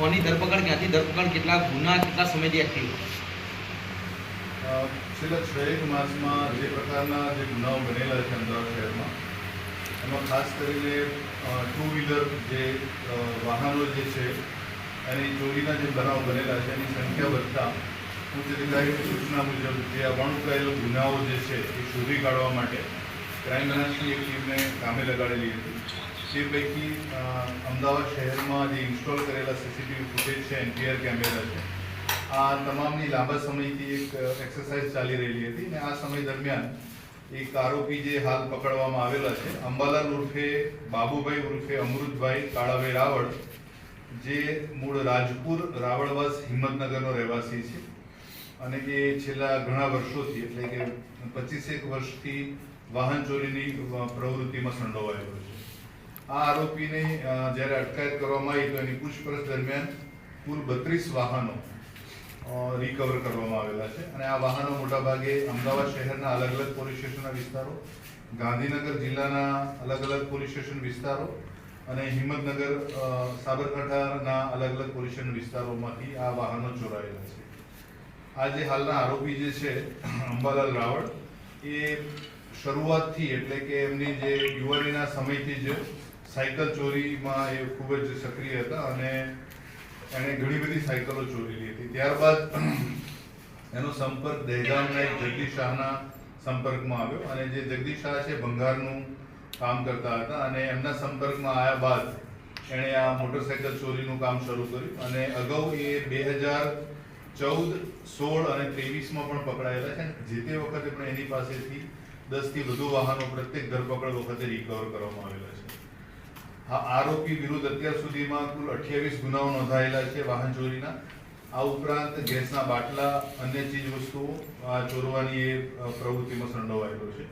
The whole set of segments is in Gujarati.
કોની ધરપકડ, ક્યાંથી ધરપકડ, કેટલા ગુના, કેટલા સમયથી એક્ટિવ છેલ્લા છ એક માસમાં જે પ્રકારના જે ગુનાઓ બનેલા છે અમદાવાદ શહેરમાં, એમાં ખાસ કરીને ટુ વ્હીલર જે વાહનો જે છે એની ચોરીના જે બનાવ બનેલા છે, એની સંખ્યા વધતા હું જે સૂચના મુજબ જે અવણુકાયેલો ગુનાઓ જે છે, એ શોધી કાઢવા માટે ક્રાઇમ બ્રાન્ચની એક ટીમને કામે લગાડેલી હતી. તે પૈકી અમદાવાદ શહેરમાં જે ઇન્સ્ટોલ કરેલા સીસીટીવી ફૂટેજ છે, એનપીઆર કેમેરા છે, આ તમામની લાંબા સમયથી એક એક્સરસાઇઝ ચાલી રહેલી હતી અને આ સમય દરમિયાન એક આરોપી જે હાલ પકડવામાં આવેલા છે, અંબાલાલ ઉર્ફે બાબુભાઈ ઉર્ફે અમૃતભાઈ કાળાભાઈ રાવળ, જે મૂળ રાજપુર રાવળવાસ હિંમતનગરનો રહેવાસી છે અને એ છેલ્લા ઘણા વર્ષોથી, એટલે કે પચીસેક વર્ષથી વાહન ચોરીની પ્રવૃત્તિમાં સંડોવાયેલો છે. આ આરોપીને જ્યારે અટકાયત કરવામાં આવી તો એની પૂછપરછ દરમિયાન કુલ બત્રીસ વાહનો રિકવર કરવામાં આવેલા છે. અને આ વાહનો મોટાભાગે અમદાવાદ શહેરના અલગ અલગ પોલીસ સ્ટેશનના વિસ્તારો, ગાંધીનગર જિલ્લાના અલગ અલગ પોલીસ સ્ટેશન વિસ્તારો અને હિંમતનગર સાબરકાંઠાના અલગ અલગ પોલીસ સ્ટેશન વિસ્તારોમાંથી આ વાહનો ચોરાયેલા છે. આજે હાલના આરોપી જે છે અંબાલાલ રાવળ, એ શરૂઆતથી એટલે કે એમની જે યુવાનીના સમયથી જ સાયકલ ચોરીમાં એ ખૂબ જ સક્રિય હતા અને એણે ઘણી બધી સાયકલો ચોરેલી હતી. ત્યારબાદ એનો સંપર્ક દહેગામના એક જગદીશ શાહના સંપર્કમાં આવ્યો અને જે જગદીશ શાહ છે ભંગારનું કામ કરતા હતા અને એમના સંપર્કમાં આવ્યા બાદ એણે આ મોટરસાયકલ ચોરીનું કામ શરૂ કર્યું અને અગાઉ એ બે હજાર ચૌદ, સોળ અને ત્રેવીસમાં પણ પકડાયેલા છે જે તે વખતે પણ એની પાસેથી દસથી વધુ વાહનો પ્રત્યેક ધરપકડ વખતે રિકવર કરવામાં આવેલા છે. આ આરોપી વિરુદ્ધ અત્યાર સુધીમાં કુલ અઠ્યાવીસ ગુનાઓ નોંધાયેલા છે વાહન ચોરીના. આ ઉપરાંત ગેસના બાટલા, અન્ય ચીજ વસ્તુઓ ચોરવાની એ પ્રવૃત્તિમાં સંડોવાયેલો છે.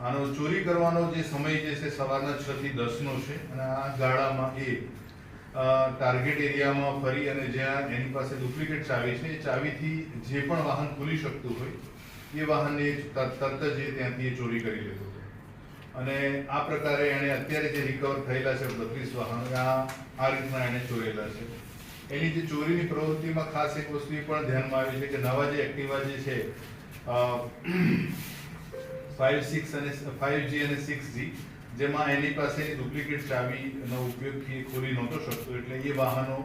આનો ચોરી કરવાનો જે સમય જે છે સવારના છ થી દસનો છે અને આ ગાળામાં એ ટાર્ગેટ એરિયામાં ફરી અને જ્યાં એની પાસે ડુપ્લિકેટ ચાવી છે, એ ચાવીથી જે પણ વાહન ખુલી શકતું હોય એ વાહનને તરત જ ત્યાંથી એ ચોરી કરી લીધું હતો. અને આ પ્રકારે એણે અત્યારે જે રિકવર થયેલા છે બત્રીસ વાહન આ રીતના એણે ચોરેલા છે. એની જે ચોરીની પ્રવૃત્તિમાં ખાસ એક વસ્તુ પણ ધ્યાનમાં આવી છે કે નવા જે એક્ટિવા જે છે ફાઇવ સિક્સ અને ફાઇવ જી અને સિક્સ જી, જેમાં એની પાસે ડુપ્લિકેટ ચાવીનો ઉપયોગથી ખોલી નહોતો શકતો, એટલે એ વાહનો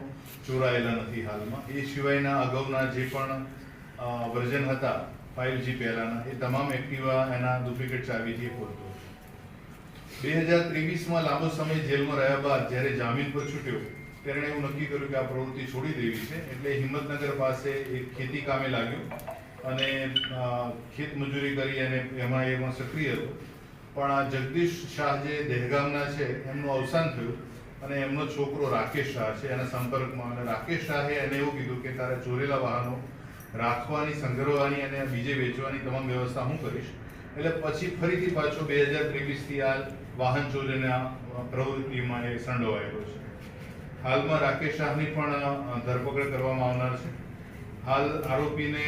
ચોરાયેલા નથી હાલમાં. એ સિવાયના અગાઉના જે પણ વર્ઝન હતા ફાઇવ જી પહેલાના, એ તમામ એક્ટિવા એના ડુપ્લિકેટ ચાવીથી ખોલતો બે હજાર ત્રેવીસમાં લાંબો સમય જેલમાં રહ્યા બાદ જ્યારે જામીન પર છૂટ્યો, તેણે એવું નક્કી કર્યું કે આ પ્રવૃત્તિ છોડી દેવી છે, એટલે હિંમતનગર પાસે એક ખેતી કામે લાગ્યો અને ખેત મજૂરી કરી અને એમાં એમાં સક્રિય હતો. પણ આ જગદીશ શાહ જે દહેગામના છે, એમનું અવસાન થયું અને એમનો છોકરો રાકેશ શાહ છે, એના સંપર્કમાં. અને રાકેશ શાહે એને એવું કીધું કે તારે ચોરેલા વાહનો રાખવાની સંગ્રહવાની અને બીજે વેચવાની તમામ વ્યવસ્થા હું કરીશ. એટલે પછી ફરીથી પાછો બે હજાર ત્રેવીસથી આ વાહન ચોરીના પ્રવૃત્તિમાં એ સંડોવાયેલો છે. હાલમાં રાકેશ શાહની પણ ધરપકડ કરવામાં આવનાર છે. હાલ આરોપીને